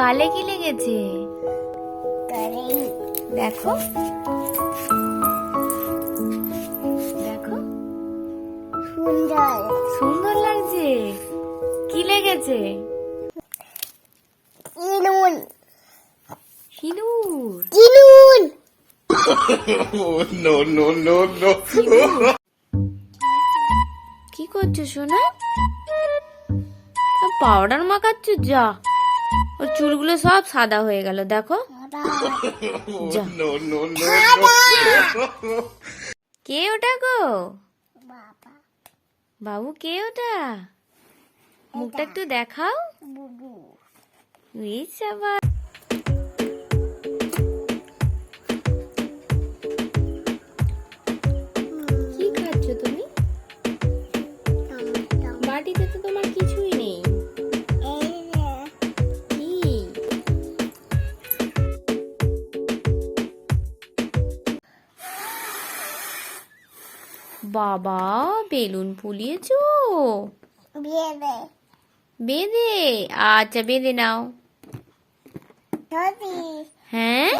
গালে কি লেগেছে? দেখো। দেখো। সুন্দর। সুন্দর লাগছে? কি লেগেছে? তিনুন Oh, no, no, no, no. কি করছ সোনা? পাউডার মাখাচ্ছ? যা। ওর চুলগুলো সব সাদা হয়ে গেল দেখো. কে ওটা গো? বাবু। কে ওটা? মুখটা একটু দেখাও। বাবা বেলুন ফুলিয়েছো? বেদে বেদে বেঁধে? আচ্ছা বেঁধে নাও। হ্যাঁ?